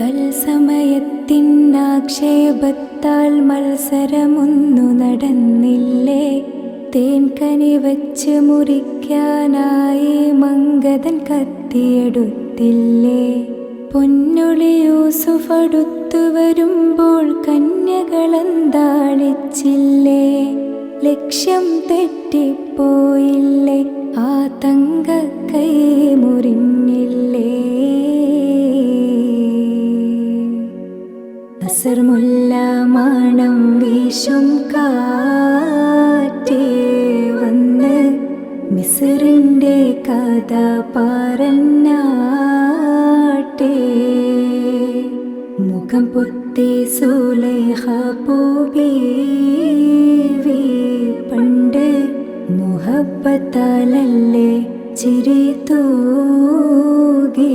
തൽസമയത്തിനാക്ഷേപത്താൽ മത്സരമൊന്നു നടന്നില്ലേ? തേൻ കനി വച്ച് മുറിക്കാനായി മങ്കതൻ കത്തിയെടുത്തില്ലേ? പൊന്നൊളി യൂസുഫ് അടുത്തു വരുമ്പോൾ കന്യകളെന്താളിച്ചില്ലേ? ലക്ഷ്യം തെറ്റിപ്പോയില്ലേ? ആ തങ്ക അസർമുല്ല മാണം വീശും കാറ്റേ വന്ന് മിസറിന്റെ കഥ പറഞ്ഞാട്ടേ മുഖം പൊത്തി സുലേഹ പൂബീവി പണ്ട് മുഹബത്താലല്ലേ ചിരി തൂകേ.